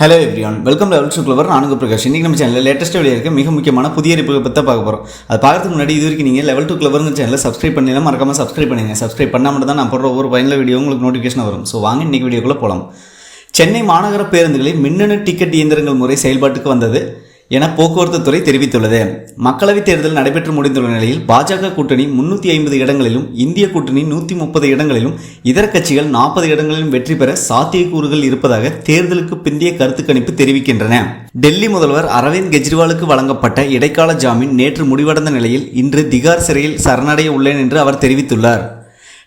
Hello everyone welcome level two clever நானுங்க பிரகாஷ். இன்றைக்கி நம்ம சேனலில் லேட்டஸ்ட் வெளியே இருக்க. மிக முக்கியமான புதிய அறிப்புகளை பற்றி பார்க்க போகிறோம் அது பார்க்கறதுக்கு முன்னாடி இது வரைக்கும் நீங்கள் லெவல் டூ கிளவருங்க சேனலில் சப்ஸ்கிரைப் பண்ணலாம் மறக்காம சப்ஸ்கிரைப் பண்ணுங்க. சப்ஸ்கிரைப் பண்ணால் மட்டும் தான் நான் போடுற ஒவ்வொரு பயனில் வீடியோ உங்களுக்கு நோட்டிஃபிகேஷன் வரும். ஸோ வாங்க இன்றைக்கி வீடியோக்குள்ளே போகலாம் சென்னை மாநகர பேருந்துகளில் மின்னணு டிக்கெட் இயந்திரங்கள் முறை செயல்பாட்டுக்கு வந்தது. என போக்குவரத்து துறை தெரிவித்துள்ளது. மக்களவைத் தேர்தல் நடைபெற்று முடிந்துள்ள நிலையில் பாஜக கூட்டணி முன்னூற்றி ஐம்பது இடங்களிலும் இந்திய கூட்டணி நூற்றி முப்பது இடங்களிலும் இதர கட்சிகள் நாற்பது இடங்களிலும் வெற்றி பெற சாத்தியக்கூறுகள் இருப்பதாக தேர்தலுக்கு பிந்தைய கருத்து கணிப்பு தெரிவிக்கின்றன. டெல்லி முதல்வர் அரவிந்த் கெஜ்ரிவாலுக்கு வழங்கப்பட்ட இடைக்கால ஜாமீன் நேற்று முடிவடைந்த நிலையில் இன்று திகார் சிறையில் சரணடைய உள்ளேன் என்று அவர் தெரிவித்துள்ளார்.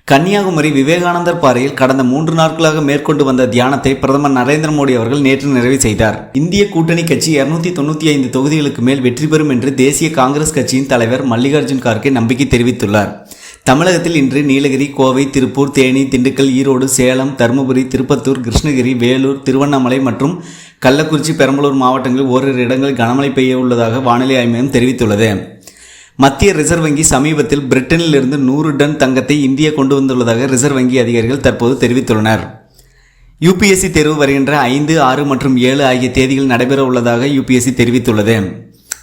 கன்னியாகுமரி விவேகானந்தர் பாறையில் கடந்த மூன்று நாட்களாக மேற்கொண்டு வந்த தியானத்தை பிரதமர் நரேந்திர மோடி அவர்கள் நேற்று நிறைவு செய்தார். இந்திய கூட்டணி கட்சி இருநூத்தி தொண்ணூற்றி ஐந்து தொகுதிகளுக்கு மேல் வெற்றி பெறும் என்று தேசிய காங்கிரஸ் கட்சியின் தலைவர் மல்லிகார்ஜுன் கார்கே நம்பிக்கை தெரிவித்துள்ளார். தமிழகத்தில் இன்று நீலகிரி கோவை திருப்பூர் தேனி திண்டுக்கல் ஈரோடு சேலம் தருமபுரி திருப்பத்தூர் கிருஷ்ணகிரி வேலூர் திருவண்ணாமலை மற்றும் கள்ளக்குறிச்சி பெரம்பலூர் மாவட்டங்களில் ஓரிரு இடங்களில் கனமழை பெய்ய உள்ளதாக வானிலை ஆய்வு மையம் தெரிவித்துள்ளது. மத்திய ரிசர்வ் வங்கி சமீபத்தில் பிரிட்டனில் இருந்து நூறு டன் தங்கத்தை இந்தியா கொண்டு வந்துள்ளதாக ரிசர்வ் வங்கி அதிகாரிகள் தற்போது தெரிவித்துள்ளனர். யூபிஎஸ்சி தேர்வு வருகின்ற ஐந்து ஆறு மற்றும் ஏழு ஆகிய தேதிகள் நடைபெற உள்ளதாக யூபிஎஸ்சி தெரிவித்துள்ளது.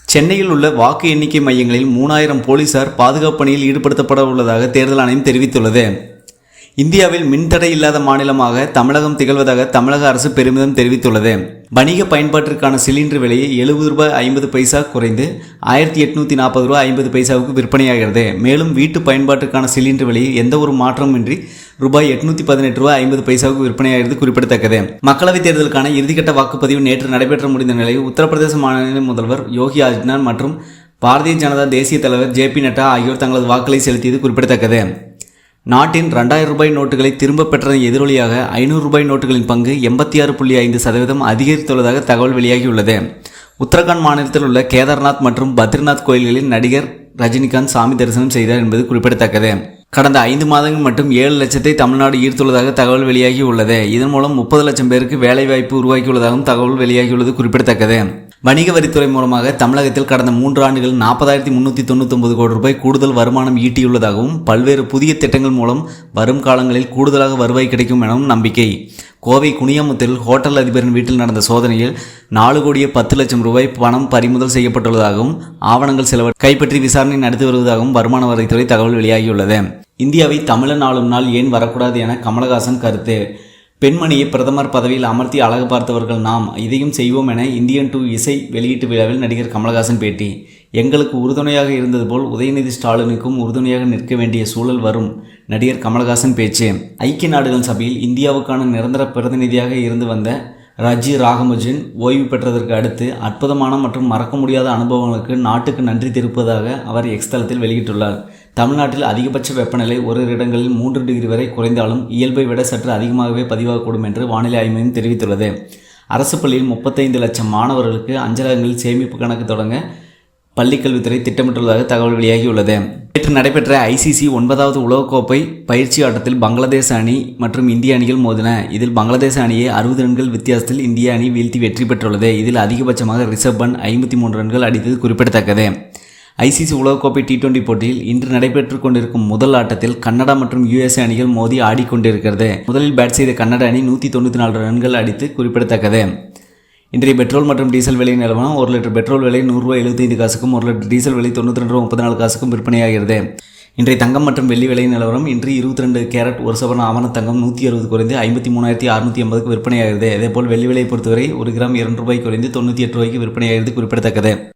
சென்னையில் உள்ள வாக்கு எண்ணிக்கை மையங்களில் மூணாயிரம் போலீசார் பாதுகாப்பு பணியில் ஈடுபடுத்தப்பட உள்ளதாக தேர்தல் ஆணையம் தெரிவித்துள்ளது. இந்தியாவில் மின்தடை இல்லாத மாநிலமாக தமிழகம் திகழ்வதாக தமிழக அரசு பெருமிதம் தெரிவித்துள்ளது. வணிக பயன்பாட்டிற்கான சிலிண்டர் விலையை எழுபது ரூபாய் ஐம்பது பைசா குறைந்து ஆயிரத்தி எட்நூத்தி நாற்பது ரூபாய் ஐம்பது பைசாவுக்கு விற்பனையாகிறது. மேலும் வீட்டு பயன்பாட்டுக்கான சிலிண்டர் விலையை எந்த ஒரு மாற்றமின்றி ரூபாய் எட்நூத்தி பதினெட்டு ரூபாய் ஐம்பது பைசாவுக்கு விற்பனையாகிறது குறிப்பிடத்தக்கது. மக்களவைத் தேர்தலுக்கான இறுதிக்கட்ட வாக்குப்பதிவு நேற்று நடைபெற்ற முடிந்த நிலையில் உத்தரப்பிரதேச மாநில முதல்வர் யோகி ஆதித்யநாத் மற்றும் பாரதிய ஜனதா தேசிய தலைவர் ஜே பி நட்டா ஆகியோர் தங்களது வாக்களை செலுத்தியது குறிப்பிடத்தக்கது. நாட்டின் ரெண்டாயிரம் ரூபாய் நோட்டுகளை திரும்பப் பெற்றதன் எதிரொலியாக ஐநூறு ரூபாய் நோட்டுகளின் பங்கு எண்பத்தி ஆறு புள்ளி ஐந்து சதவீதம் அதிகரித்துள்ளதாக தகவல் வெளியாகியுள்ளது. உத்தரகாண்ட் மாநிலத்தில் உள்ள கேதார்நாத் மற்றும் பத்ரிநாத் கோயில்களில் நடிகர் ரஜினிகாந்த் சாமி தரிசனம் செய்தார் என்பது குறிப்பிடத்தக்கது. கடந்த ஐந்து மாதங்கள் மட்டும் ஏழு லட்சத்தை தமிழ்நாடு ஈர்த்துள்ளதாக தகவல் வெளியாகி உள்ளது இதன் மூலம் முப்பது லட்சம் பேருக்கு வேலைவாய்ப்பு உருவாக்கியுள்ளதாகவும் தகவல் வெளியாகியுள்ளது குறிப்பிடத்தக்கது. வணிக வரித்துறை மூலமாக தமிழகத்தில் கடந்த மூன்று ஆண்டுகள் நாற்பதாயிரத்தி முன்னூற்றி தொண்ணூத்தொன்பது கோடி ரூபாய் கூடுதல் வருமானம் ஈட்டியுள்ளதாகவும் பல்வேறு புதிய திட்டங்கள் மூலம் வரும் காலங்களில் கூடுதலாக வருவாய் கிடைக்கும் எனவும் நம்பிக்கை. கோவை குனியாமுத்தில் ஹோட்டல் அதிபரின் வீட்டில் நடந்த சோதனையில் நாலு கோடியே பத்து லட்சம் ரூபாய் பணம் பறிமுதல் செய்யப்பட்டுள்ளதாகவும் ஆவணங்கள் சிலவற்றை கைப்பற்றி விசாரணை நடத்தி வருவதாகவும் வருமான வரித்துறை தகவல் வெளியாகியுள்ளது. இந்தியாவை தமிழன் ஆளும் நாள் ஏன் வரக்கூடாது என கமலஹாசன் கருத்து. பெண்மணியை பிரதமர் பதவியில் அமர்த்தி அழகு பார்த்தவர்கள் நாம் இதையும் செய்வோம் என இந்தியன் டூ இசை வெளியீட்டு விழாவில் நடிகர் கமலஹாசன் பேட்டி. எங்களுக்கு உறுதுணையாக இருந்தது போல் உதயநிதி ஸ்டாலினுக்கும் உறுதுணையாக நிற்க வேண்டிய சூழல் வரும் நடிகர் கமலஹாசன் பேச்சு. ஐக்கிய நாடுகள் சபையில் இந்தியாவுக்கான நிரந்தர பிரதிநிதியாக இருந்து வந்த ரஜி ராகமுஜின் ஓய்வு பெற்றதற்கு அடுத்து அற்புதமான மற்றும் மறக்க முடியாத அனுபவங்களுக்கு நாட்டுக்கு நன்றி தெரிவிப்பதாக அவர் எக்ஸ்தலத்தில் வெளியிட்டுள்ளார். தமிழ்நாட்டில் அதிகபட்ச வெப்பநிலை ஓரிரு இடங்களில் மூன்று டிகிரி வரை குறைந்தாலும் இயல்பை விட சற்று அதிகமாகவே பதிவாகக்கூடும் என்று வானிலை ஆய்வு மையம் தெரிவித்துள்ளது. அரசு பள்ளியில் முப்பத்தைந்து லட்சம் மாணவர்களுக்கு அஞ்சலகங்களில் சேமிப்பு கணக்கு தொடங்க பள்ளிக்கல்வித்துறை திட்டமிட்டுள்ளதாக தகவல் வெளியாகியுள்ளது. நேற்று நடைபெற்ற ஐசிசி ஒன்பதாவது உலகக்கோப்பை பயிற்சி ஆட்டத்தில் பங்களாதேஷ் அணி மற்றும் இந்திய அணிகள் மோதின. இதில் பங்களாதேஷ் அணியை அறுபது ரன்கள் வித்தியாசத்தில் இந்திய அணி வீழ்த்தி வெற்றி பெற்றுள்ளது. இதில் அதிகபட்சமாக ரிஷப் பண்ட் ஐம்பத்தி மூன்று ரன்கள் அடித்தது குறிப்பிடத்தக்கது. ஐசிசி உலகக்கோப்பை டி டுவெண்டி போட்டியில் இன்று நடைபெற்றுக் கொண்டிருக்கும் முதல் ஆட்டத்தில் கன்னடா மற்றும் யுஎஸ்ஏ அணிகள் மோதி ஆடிக்கொண்டிருக்கிறது. முதலில் பேட் செய்த கன்னட அணி நூற்றி தொண்ணூற்றி நாலு ரன்கள் அடித்து குறிப்பிடத்தக்கது. இன்றைய பெட்ரோல் மற்றும் டீசல் விலை நிலவரம் ஒரு லிட்டர் பெட்ரோல் விலை நூறுரூவா எழுபத்தைந்து காசுக்கும் ஒரு லிட்டர் டீசல் விலை தொண்ணூற்றி ரெண்டு ரூபா முப்பத்தி நாலு காசுக்கும் விற்பனையாகிறது. இன்றைய தங்கம் மற்றும் வெள்ளி விலை நிலவரம் இன்று இருபத்தி ரெண்டு கேரட் ஒரு சவரன் ஆவண தங்கம் நூற்றி அறுபது குறைந்து ஐம்பத்தி மூணாயிரத்தி அறுநூற்றி ஐம்பதுக்கு விற்பனையாகிறது. அதேபோல் வெள்ளி விலை பொறுத்தவரை ஒரு கிராம் இரண்டு ரூபாய் குறைந்து தொண்ணூற்றி எட்டு ரூபாய்க்கு விற்பனையாகிறது குறிப்பிடத்தக்கது.